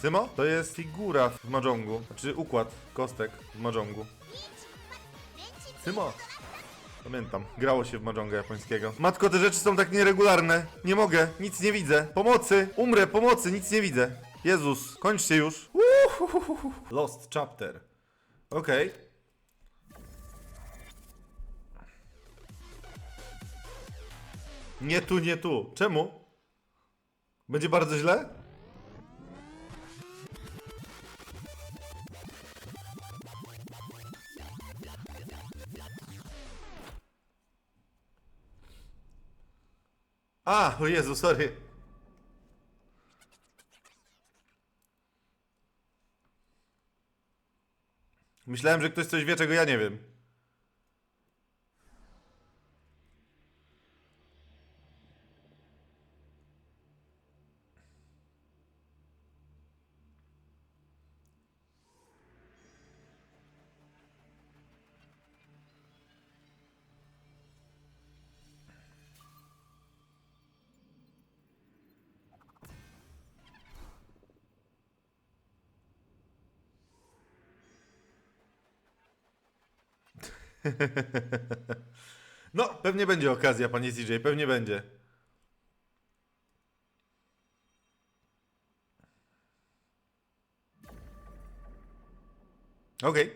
Symo? To jest figura w Mahjongu. Znaczy układ kostek w Mahjongu. Symo? Pamiętam, grało się w Mahjonga japońskiego. Matko, te rzeczy są tak nieregularne. Nie mogę, nic nie widzę. Pomocy! Umrę, pomocy, nic nie widzę. Jezus, kończcie już. Uhuhuhu. Lost chapter. Okej. Nie tu, nie tu. Czemu? Będzie bardzo źle? A, o Jezu, sorry. Myślałem, że ktoś coś wie, czego ja nie wiem. No, pewnie będzie okazja, panie CJ, pewnie będzie. Okej.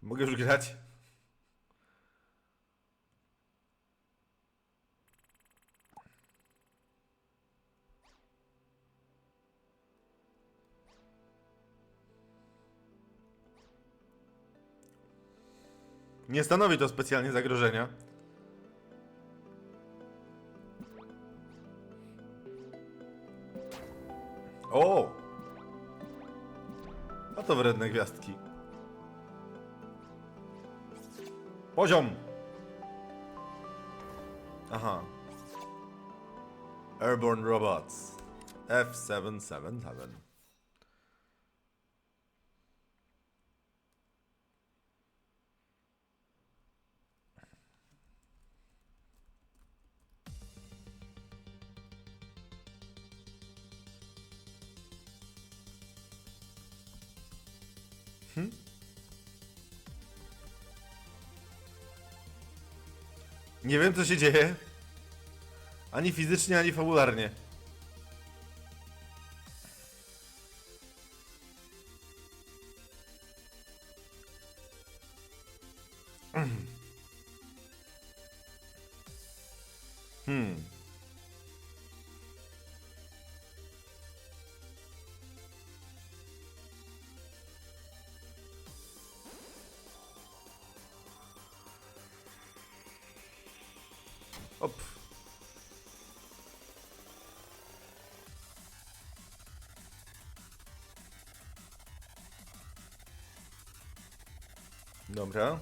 Czy Mogę już grać? Nie stanowi to specjalnie zagrożenia. O! A to wredne gwiazdki. Poziom! Aha. Airborne Robots. F777. Nie wiem, co się dzieje. Ani fizycznie, ani fabularnie. Dobra.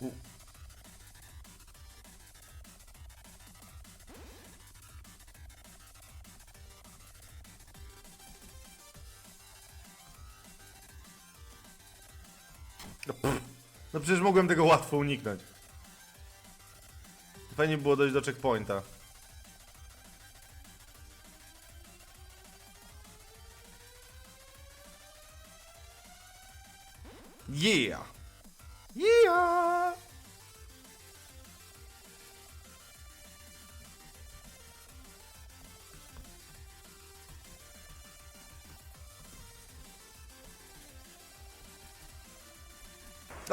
U. No, no przecież mogłem tego łatwo uniknąć. Fajnie było dojść do checkpointa.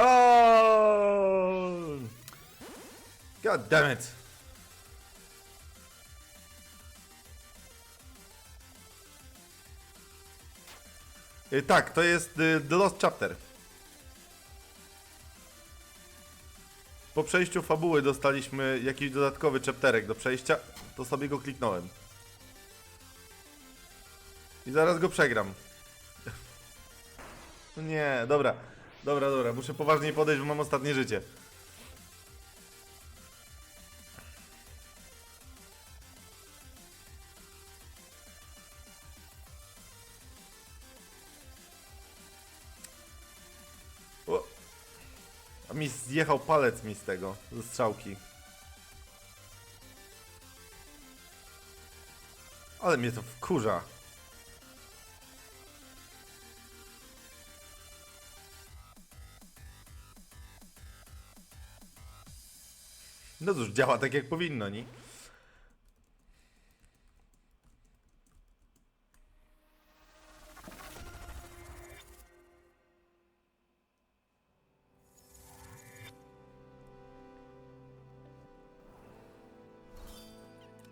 Oh! God damn it! Y, Tak, to jest y, The Lost Chapter. Po przejściu fabuły dostaliśmy jakiś dodatkowy chapterek do przejścia, to sobie go kliknąłem. I zaraz go przegram. No Nie, dobra. Dobra, dobra, muszę poważniej podejść, bo mam ostatnie życie. O. A mi zjechał palec mi z tego, ze strzałki. Ale mnie to wkurza. No działa tak jak powinno, nie?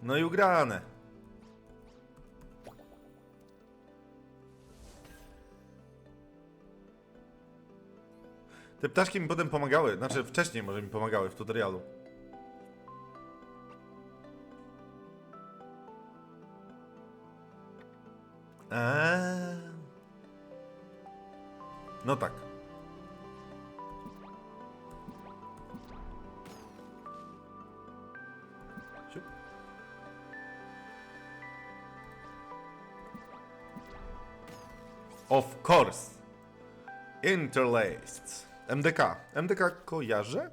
No i ugrane. Te ptaszki mi potem pomagały, znaczy wcześniej może mi pomagały w tutorialu. Eee. No tak. Of course. Interlaced. MDK. MDK kojarzę?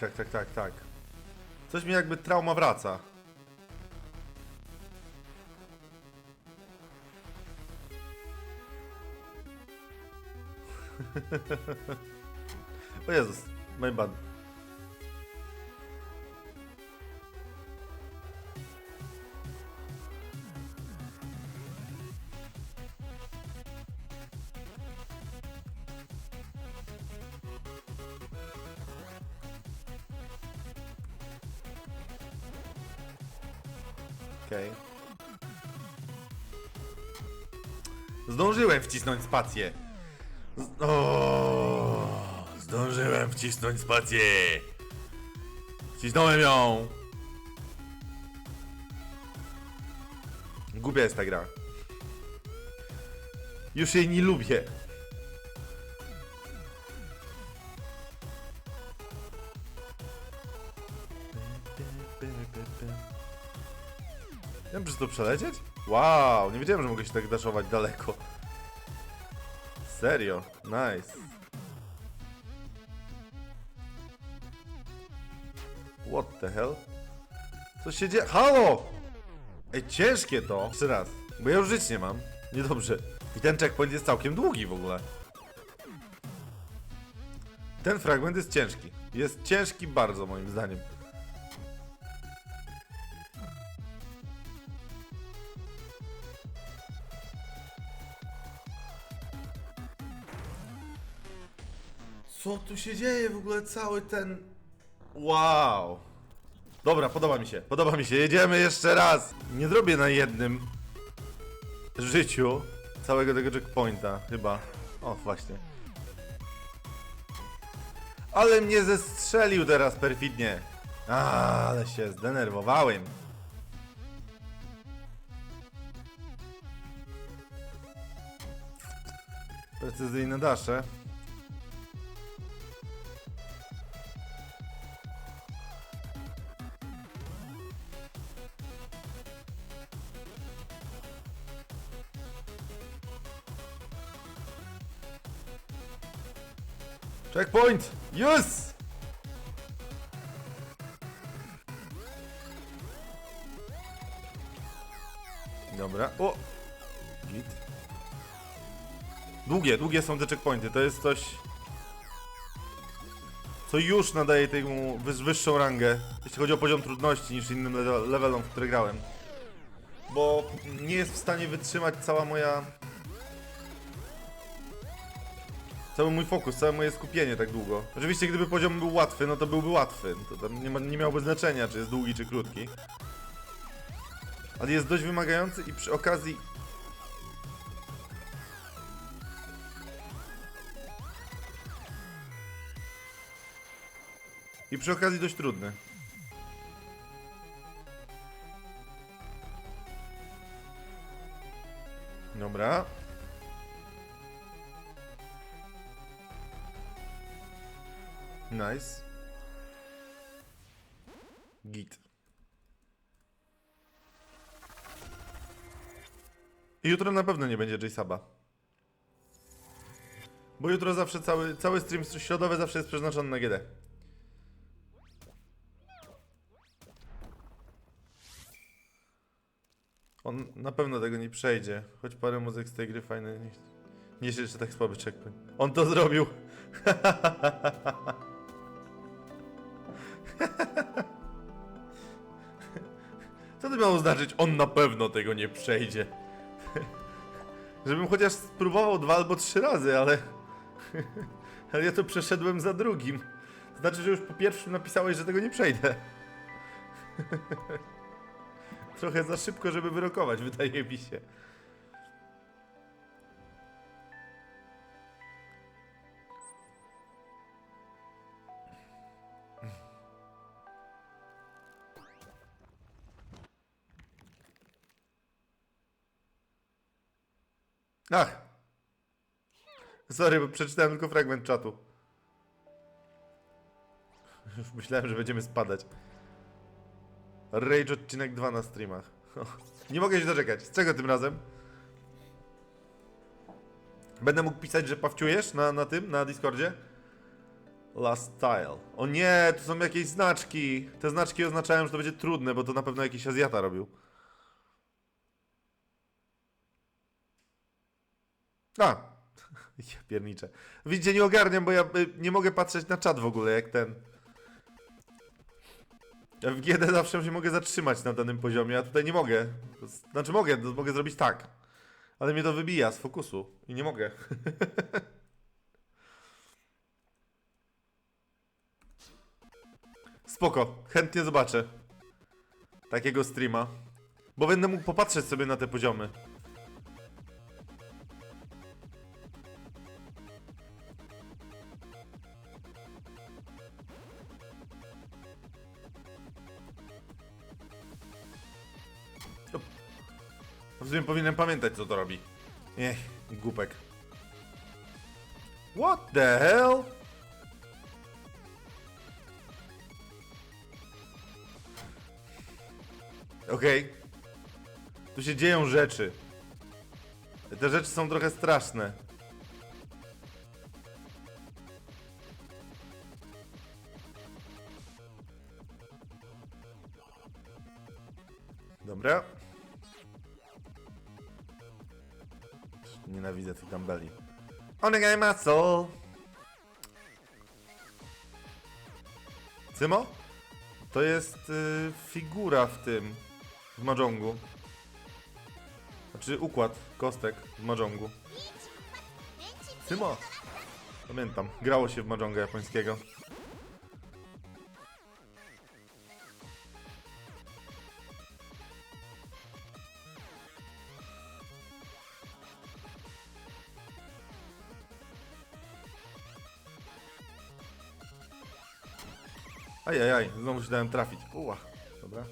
Tak, tak, tak, tak, tak. Coś mi jakby trauma wraca. O Jezus, my bad. Spację. Z- o, zdążyłem wcisnąć spację. Wcisnąłem ją. Głupia jest ta gra. Już jej nie lubię. Wiem, przez to przelecieć? Wow, nie wiedziałem, że mogę się tak daszować daleko. Serio? Nice. What the hell? Co się dzieje? Halo! Ej, ciężkie to. Jeszcze raz, bo ja już żyć nie mam. Niedobrze. I ten checkpoint jest całkiem długi w ogóle. Ten fragment jest ciężki. Jest ciężki bardzo moim zdaniem. Co tu się dzieje w ogóle cały ten... Wow. Dobra, podoba mi się, podoba mi się. Jedziemy jeszcze raz. Nie zrobię na jednym życiu całego tego checkpointa, chyba. O, właśnie. Ale mnie zestrzelił teraz perfidnie. A, ale się zdenerwowałem. Precyzyjne dasze. Checkpoint! Yes! Dobra. O! Git. Długie, długie są te checkpointy. To jest coś... Co już nadaje temu wyż, wyższą rangę, jeśli chodzi o poziom trudności niż innym le- levelom, w które grałem. Bo nie jest w stanie wytrzymać cała moja Cały mój fokus, całe moje skupienie tak długo. Oczywiście gdyby poziom był łatwy, no to byłby łatwy. To tam nie, ma, nie miałoby znaczenia, czy jest długi, czy krótki. Ale jest dość wymagający i przy okazji... I przy okazji dość trudny. Dobra. Nice. I jutro na pewno nie będzie J-Saba. Bo jutro zawsze cały, cały stream środowy zawsze jest przeznaczony na GD. On na pewno tego nie przejdzie. Choć parę muzyk z tej gry fajne. Nie, się jeszcze tak słaby checkpoint. On to zrobił. Co to miało znaczyć? On na pewno tego nie przejdzie. Żebym chociaż spróbował dwa albo trzy razy, ale. ale ja to przeszedłem za drugim. Znaczy, że już po pierwszym napisałeś, że tego nie przejdę. Trochę za szybko, żeby wyrokować, wydaje mi się. Ach! Sorry, bo przeczytałem tylko fragment czatu. Już myślałem, że będziemy spadać. Rage odcinek 2 na streamach. Nie mogę się doczekać. Z czego tym razem? Będę mógł pisać, że pawciujesz na, na tym, na Discordzie? Last Style. O nie, tu są jakieś znaczki. Te znaczki oznaczają, że to będzie trudne, bo to na pewno jakiś Azjata robił. A! Ja pierniczę. Widzicie, nie ogarniam, bo ja y, nie mogę patrzeć na czat w ogóle, jak ten. Ja w GD zawsze się mogę zatrzymać na danym poziomie, a tutaj nie mogę. Znaczy mogę, to mogę zrobić tak. Ale mnie to wybija z fokusu i nie mogę. Spoko, chętnie zobaczę takiego streama. Bo będę mógł popatrzeć sobie na te poziomy. W sumie powinienem pamiętać, co to robi. Ech, głupek. What the hell? Okej. Tu się dzieją rzeczy. Te rzeczy są trochę straszne. Dobra. Dumbbelli. Onegai muscle! Cymo? To jest y, figura w tym, w Mahjongu. Znaczy układ kostek w Mahjongu. Cymo! Pamiętam, grało się w Mahjonga japońskiego. Ajajaj, znowu się dałem trafić. Uła, dobra.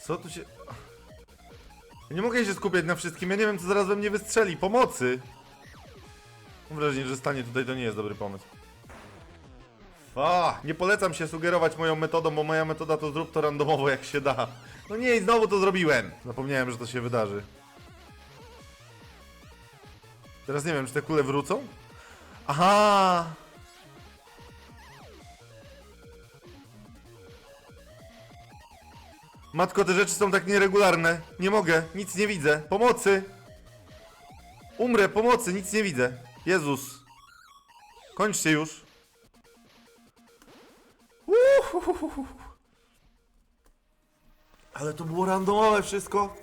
Co tu się... Ja nie mogę się skupiać na wszystkim, ja nie wiem co zaraz we mnie wystrzeli. Pomocy! Mam wrażenie, że stanie tutaj to nie jest dobry pomysł. Fa, nie polecam się sugerować moją metodą, bo moja metoda to zrób to randomowo jak się da. No nie, znowu to zrobiłem. Zapomniałem, że to się wydarzy. Teraz nie wiem, czy te kule wrócą? Aha! Matko, te rzeczy są tak nieregularne. Nie mogę, nic nie widzę. Pomocy! Umrę, pomocy, nic nie widzę. Jezus. Kończcie już. Uhuhuhu. Ale to było randomowe wszystko.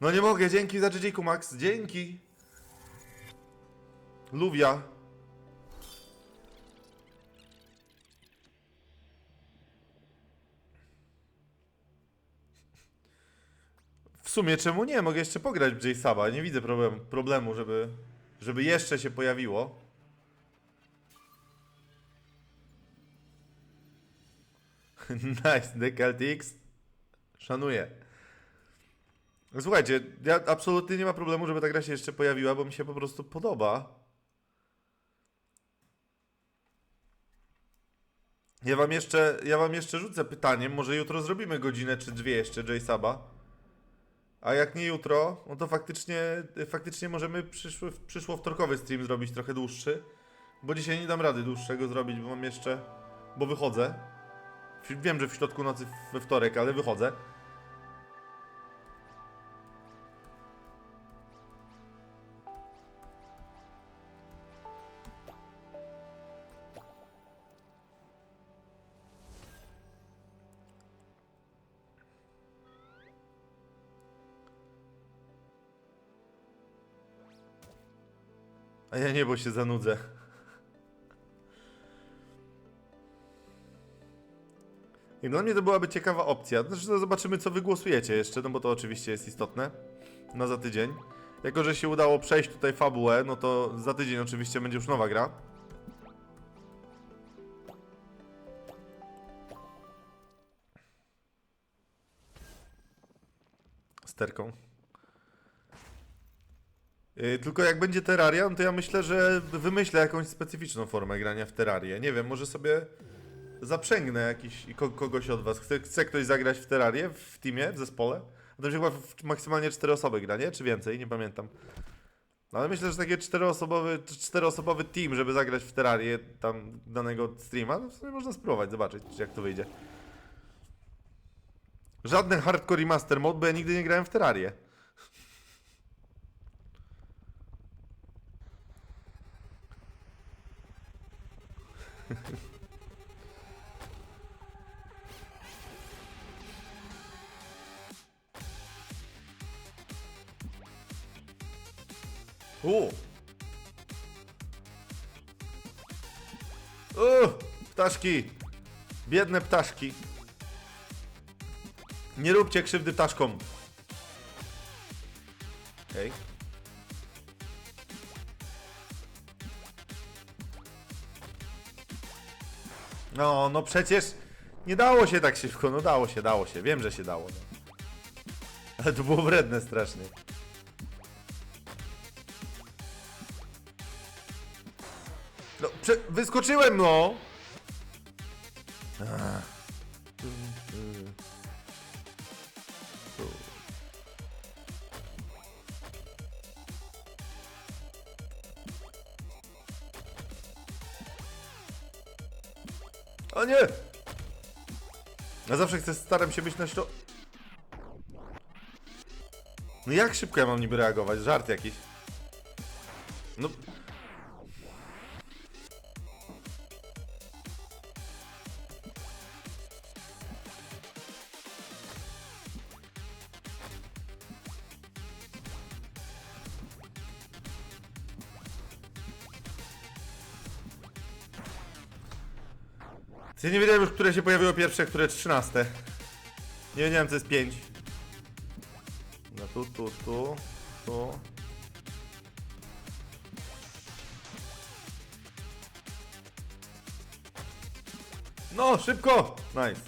No nie mogę, dzięki za GG Max, dzięki. Luwia. W sumie czemu nie? Mogę jeszcze pograć w J-Saba. Nie widzę problem, problemu, żeby, żeby jeszcze się pojawiło. nice, DKLTX. Szanuję. Słuchajcie, ja absolutnie nie ma problemu, żeby ta gra się jeszcze pojawiła, bo mi się po prostu podoba. Ja wam jeszcze, ja wam jeszcze rzucę pytaniem, może jutro zrobimy godzinę czy dwie jeszcze J-Saba. A jak nie jutro, no to faktycznie, faktycznie możemy przyszły, przyszło wtorkowy stream zrobić trochę dłuższy. Bo dzisiaj nie dam rady dłuższego zrobić, bo mam jeszcze, bo wychodzę. Wiem, że w środku nocy we wtorek, ale wychodzę. Ja nie, bo się zanudzę. I dla mnie to byłaby ciekawa opcja. Znaczy, no zobaczymy, co wy głosujecie jeszcze, no bo to oczywiście jest istotne. Na za tydzień. Jako, że się udało przejść tutaj fabułę, no to za tydzień oczywiście będzie już nowa gra. Sterką. Yy, tylko jak będzie Terraria, no to ja myślę, że wymyślę jakąś specyficzną formę grania w Terrarię. Nie wiem, może sobie zaprzęgnę jakiś ko kogoś od was. Chce, chce ktoś zagrać w Terrarię w teamie, w zespole? A to się chyba maksymalnie 4 osoby gra, nie? Czy więcej? Nie pamiętam. No ale myślę, że taki czteroosobowy, czteroosobowy team, żeby zagrać w Terrarię tam danego streama, no w sumie można spróbować, zobaczyć jak to wyjdzie. Żadny hardcore remaster mode, bo ja nigdy nie grałem w Terrarię. U. U, ptaszki. Biedne ptaszki. Nie róbcie krzywdy ptaszkom. Okej. No, no przecież nie dało się tak szybko, no dało się, dało się, wiem, że się dało. No. Ale to było wredne strasznie. No, wyskoczyłem, no! Ach. O nie! Ja zawsze chcę, staram się być na środku. No jak szybko ja mam niby reagować? Żart jakiś. No, Ja nie wiedziałem już, które się pojawiło pierwsze, które trzynaste. Nie wiedziałem, co jest pięć. No tu, tu, tu, tu. No, szybko! Nice.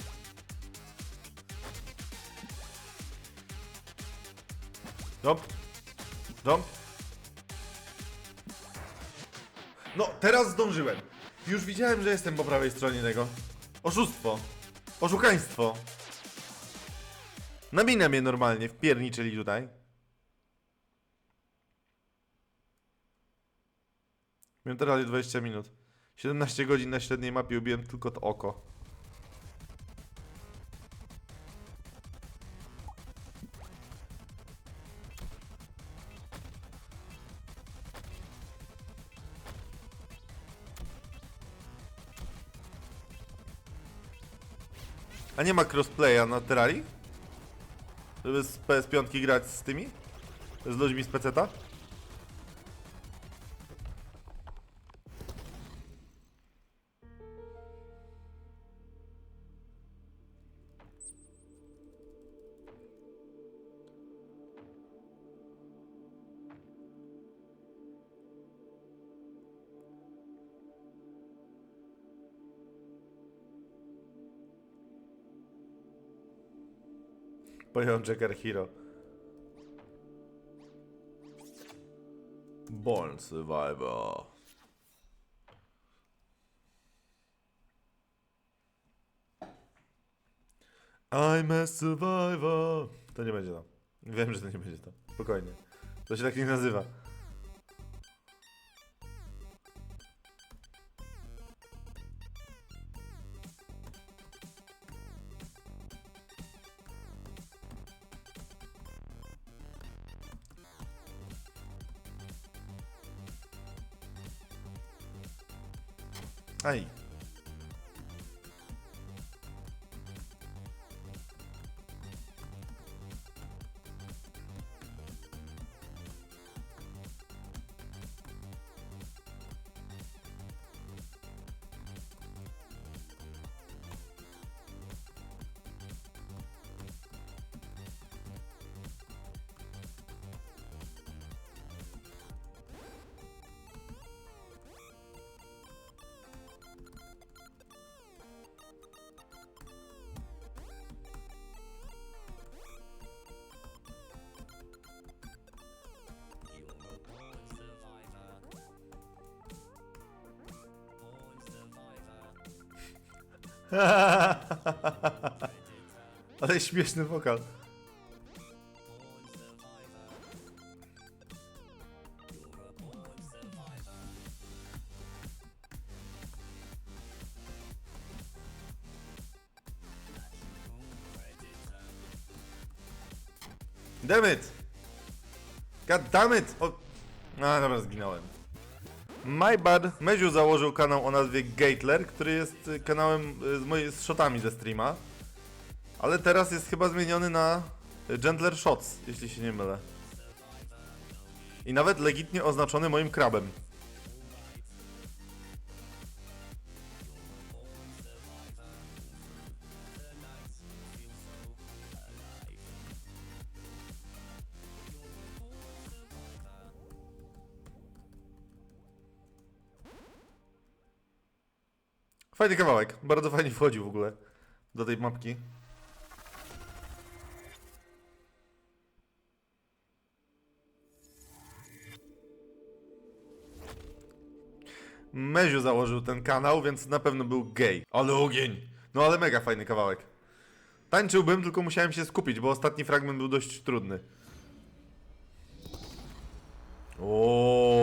Jump. Jump. No, teraz zdążyłem. Już widziałem, że jestem po prawej stronie tego. Oszustwo. Oszukaństwo. Na minę mnie normalnie wpierniczyli tutaj. Miałem teraz 20 minut. 17 godzin na średniej mapie ubiłem tylko to oko. A nie ma crossplaya na Terrarii? Żeby z PS5 grać z tymi? Z ludźmi z PC-ta? Powiedział Jacker Hero. Born Survivor. I'm a survivor. To nie będzie to. Wiem, że to nie będzie to. Spokojnie. To się tak nie nazywa. Ale śmieszny wokal. Damn it! God damn it! O... A, dobra, zginąłem. My bad. Meziu założył kanał o nazwie Gatler, który jest y, kanałem y, z, mojej, z shotami ze streama. Ale teraz jest chyba zmieniony na Gentler Shots, jeśli się nie mylę. I nawet legitnie oznaczony moim krabem. Fajny kawałek. Bardzo fajnie wchodził w ogóle do tej mapki. Meziu założył ten kanał, więc na pewno był gay. Ale ogień! No ale mega fajny kawałek. Tańczyłbym, tylko musiałem się skupić, bo ostatni fragment był dość trudny. O.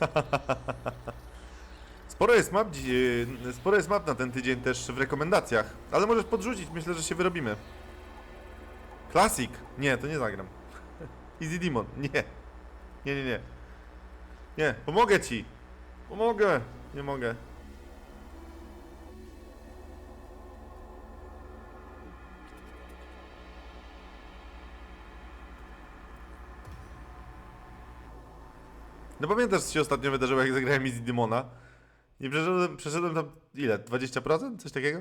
Sporo jest map, e, sporo jest map na ten tydzień też w rekomendacjach, ale możesz podrzucić, myślę, że się wyrobimy. Classic? Nie, to nie zagram. Easy Demon? Nie. Nie, nie, nie. Nie, pomogę ci. Pomogę. Nie mogę. No pamiętasz, co się ostatnio wydarzyło, jak zagrałem Easy Demona? Nie przeszedłem, przeszedłem tam ile? 20%? Coś takiego?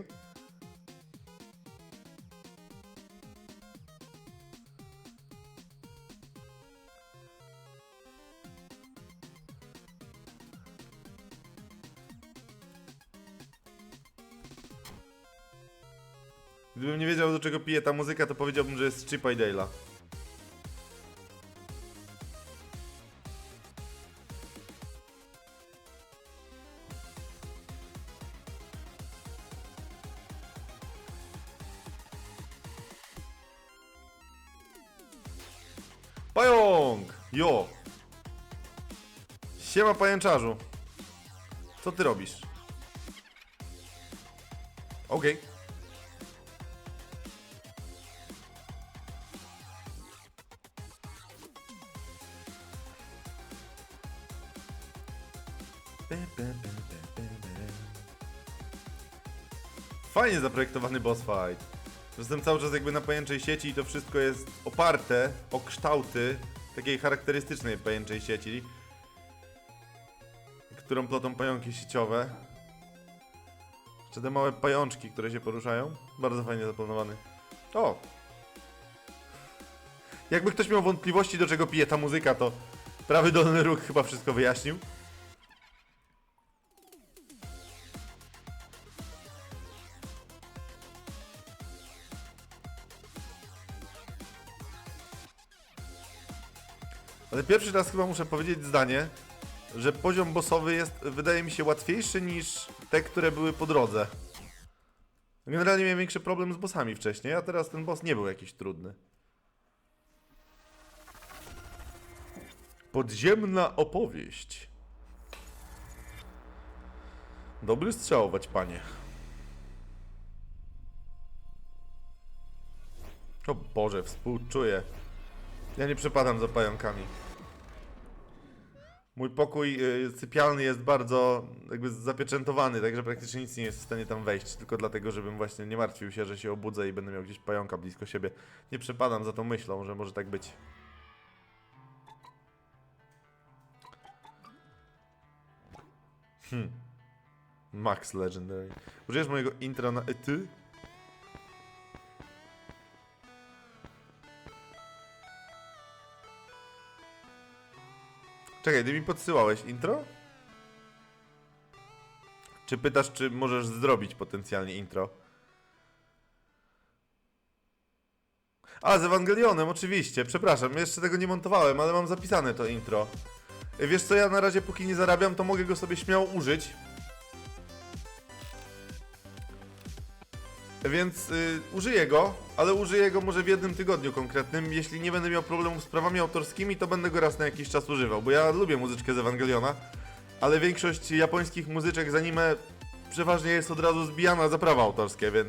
Gdybym nie wiedział do czego pije ta muzyka, to powiedziałbym, że jest Chipa i Dale'a. Siema pajęczarzu. Co ty robisz? Okej. Fajnie zaprojektowany boss fight. Jestem cały czas jakby na pajęczej sieci i to wszystko jest oparte o kształty takiej charakterystycznej pajęczej sieci, którą plotą pająki sieciowe. Jeszcze te małe pajączki, które się poruszają. Bardzo fajnie zaplanowany. O! Jakby ktoś miał wątpliwości, do czego pije ta muzyka, to prawy dolny róg chyba wszystko wyjaśnił. Ale pierwszy raz chyba muszę powiedzieć zdanie, że poziom bossowy jest, wydaje mi się, łatwiejszy niż te, które były po drodze. Generalnie miałem większy problem z bossami wcześniej, a teraz ten boss nie był jakiś trudny. Podziemna opowieść. Dobry strzałować, panie. O Boże, współczuję. Ja nie przepadam za pająkami. Mój pokój y, sypialny jest bardzo jakby zapieczętowany, także praktycznie nic nie jest w stanie tam wejść, tylko dlatego, żebym właśnie nie martwił się, że się obudzę i będę miał gdzieś pająka blisko siebie. Nie przepadam za tą myślą, że może tak być. Hmm. Max Legendary. Użyjesz mojego intra na ty? Czekaj, ty mi podsyłałeś intro? Czy pytasz, czy możesz zrobić potencjalnie intro? A, z Ewangelionem, oczywiście. Przepraszam, jeszcze tego nie montowałem, ale mam zapisane to intro. Wiesz co, ja na razie póki nie zarabiam, to mogę go sobie śmiało użyć. Więc y, użyję go, ale użyję go może w jednym tygodniu konkretnym. Jeśli nie będę miał problemów z prawami autorskimi, to będę go raz na jakiś czas używał, bo ja lubię muzyczkę z Ewangeliona, ale większość japońskich muzyczek z anime przeważnie jest od razu zbijana za prawa autorskie, więc